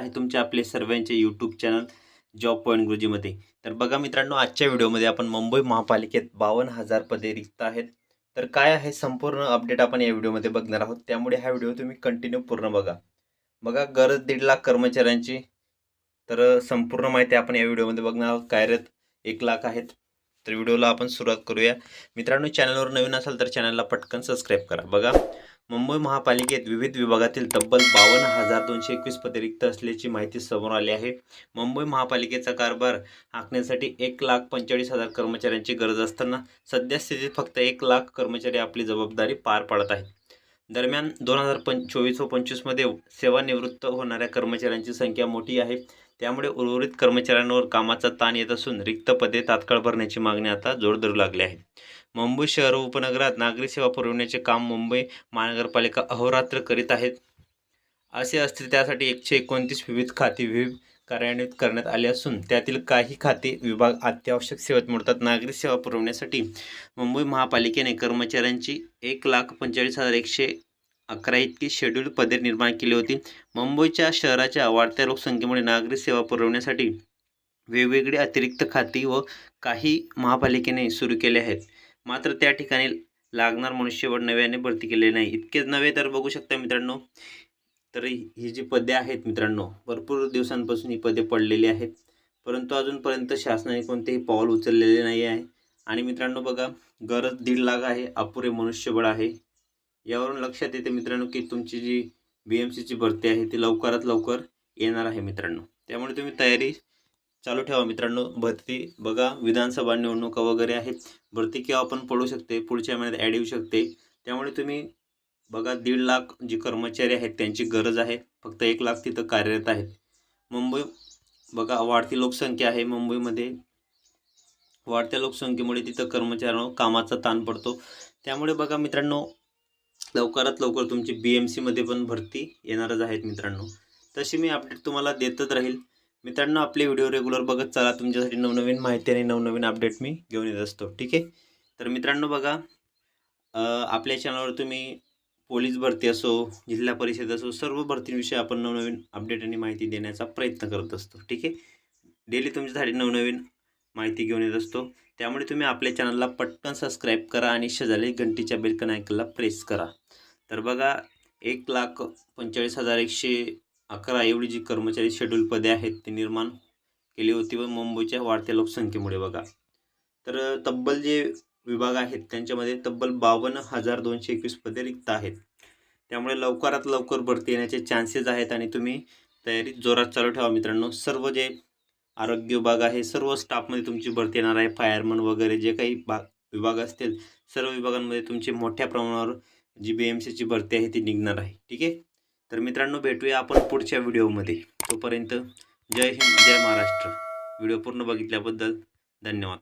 आहे तुमच्या आपले सर्वांचे यूट्यूब चॅनल जॉब पॉईंट गुरुजीमध्ये तर बघा मित्रांनो आजच्या व्हिडिओमध्ये आपण मुंबई महापालिकेत बावन्न हजार पदे रिक्त आहेत. तर काय आहे संपूर्ण अपडेट आपण या व्हिडिओमध्ये बघणार आहोत. त्यामुळे हा व्हिडिओ तुम्ही कंटिन्यू पूर्ण बघा. बघा गरज दीड लाख कर्मचाऱ्यांची तर संपूर्ण माहिती आपण या व्हिडिओमध्ये बघणार आहोत. कार्यरत एक लाख आहेत. तर व्हिडिओला आपण सुरुवात करूया. मित्रांनो चॅनलवर नवीन असाल तर चॅनलला पटकन सबस्क्राईब करा. बघा मुंबई महापालिकेत विविध विभागातील तब्बल बावन्न हजार दोनशे एकवीस पदे रिक्त असल्याची माहिती समोर आली आहे. मुंबई महापालिकेचा कारभार आखण्यासाठी एक लाख पंचेचाळीस हजार कर्मचाऱ्यांची गरज असताना सध्या स्थितीत फक्त एक लाख कर्मचारी आपली जबाबदारी पार पाडत आहेत. दरम्यान दोन हजार पं चोवीस व पंचवीसमध्ये सेवानिवृत्त होणाऱ्या कर्मचाऱ्यांची संख्या मोठी आहे. त्यामुळे उर्वरित कर्मचाऱ्यांवर कामाचा ताण येत असून रिक्त पदे तात्काळ भरण्याची मागणी आता जोर धरू लागली आहे. मुंबई शहर व उपनगरात नागरी सेवा पुरवण्याचे काम मुंबई महानगरपालिका अहोरात्र करीत आहेत. असे असते त्यासाठी एकशे एकोणतीस विविध खाती विविध कार्यान्वित करण्यात आले असून त्यातील काही खाते विभाग अत्यावश्यक सेवेत मोडतात. नागरी सेवा पुरवण्यासाठी मुंबई महापालिकेने कर्मचाऱ्यांची एक लाख पंचेचाळीस हजार एकशे अकरा इतकी शेड्यूल पदे निर्माण केली होती. मुंबईच्या शहराच्या वाढत्या लोकसंख्येमुळे नागरी सेवा पुरवण्यासाठी वेगवेगळी अतिरिक्त खाती व काही महापालिकेने सुरू केले आहेत. मात्र त्या ठिकाणी लागणार मनुष्यबळ नव्याने भरती केलेले नाही. इतकेच नव्हे तर बघू शकता मित्रांनो तर ही जी पदे आहेत मित्रांनो भरपूर दिवसांपासून ही पदे पडलेली आहेत. परंतु अजूनपर्यंत शासनाने कोणतेही पाऊल उचललेले नाही आहे आणि मित्रांनो बघा गरज दीड लाख आहे अपुरे मनुष्यबळ आहे. यावरून लक्षात येते मित्रांनो की तुमची जी बी एम सीची भरती आहे ती लवकरात लवकर येणार आहे मित्रांनो. त्यामुळे तुम्ही तयारी चालू ठेवा मित्रांनो. भरती बघा विधानसभा निवडणुका वगैरे आहेत. भरती केव्हा पण पडू शकते पुढच्या महिन्यात ॲड येऊ शकते. त्यामुळे तुम्ही बघा दीड लाख जी कर्मचारी आहेत त्यांची गरज आहे. फक्त एक लाख तिथं कार्यरत आहेत. मुंबई बघा वाढती लोकसंख्या आहे मुंबईमध्ये. वाढत्या लोकसंख्येमुळे तिथं कर्मचाऱ्यांवर कामाचा ताण पडतो. त्यामुळे बघा मित्रांनो लवकरात लवकर तुमची बी एम सीमध्ये पण भरती येणारच आहेत मित्रांनो. तशी मी अपडेट तुम्हाला देतच राहील. मित्रांनो आपले व्हिडिओ रेग्युलर बघत चला. तुमच्यासाठी नवनवीन माहिती आणि नवनवीन अपडेट मी घेऊन येत असतो. ठीक आहे? तर मित्रांनो बघा आपल्या चॅनलवर तुम्ही पोलीस भरती असो जिल्हा परिषद असो सर्व भरतींविषयी आपण नवनवीन अपडेट आणि माहिती देण्याचा प्रयत्न करत असतो. ठीक आहे? डेली तुमच्यासाठी नवनवीन माहिती घेऊन येत असतो. त्यामुळे तुम्ही आपल्या चॅनलला पटकन सबस्क्राईब करा आणि शेजारी घंटीच्या बेलकन ऐकला प्रेस करा. तर बघा एक लाख पंचेचाळीस हजार एकशे अकरा एवढी जी कर्मचारी शेड्यूल पदे आहेत ते निर्माण केली होती व मुंबईच्या वाढत्या लोकसंख्येमुळे बघा. तर तब्बल जे विभाग आहेत त्यांच्यामध्ये तब्बल बावन्न हजार दोनशे एकवीस पदे रिक्त आहेत. त्यामुळे लवकरात लवकर भरती येण्याचे चान्सेस आहेत आणि तुम्ही तयारी जोरात चालू ठेवा मित्रांनो. सर्व जे आरोग्य विभाग आहे सर्व स्टाफमध्ये तुमची भरती येणार आहे. फायरमन वगैरे जे काही भाग विभाग असतील सर्व विभागांमध्ये तुमची मोठ्या प्रमाणावर जी बी एम सीची भरती आहे ती निघणार आहे. ठीक आहे? तर मित्रांनो भेटूया आपण पुढच्या व्हिडिओमध्ये. तोपर्यंत जय हिंद जय महाराष्ट्र. व्हिडिओ पूर्ण बघितल्याबद्दल धन्यवाद.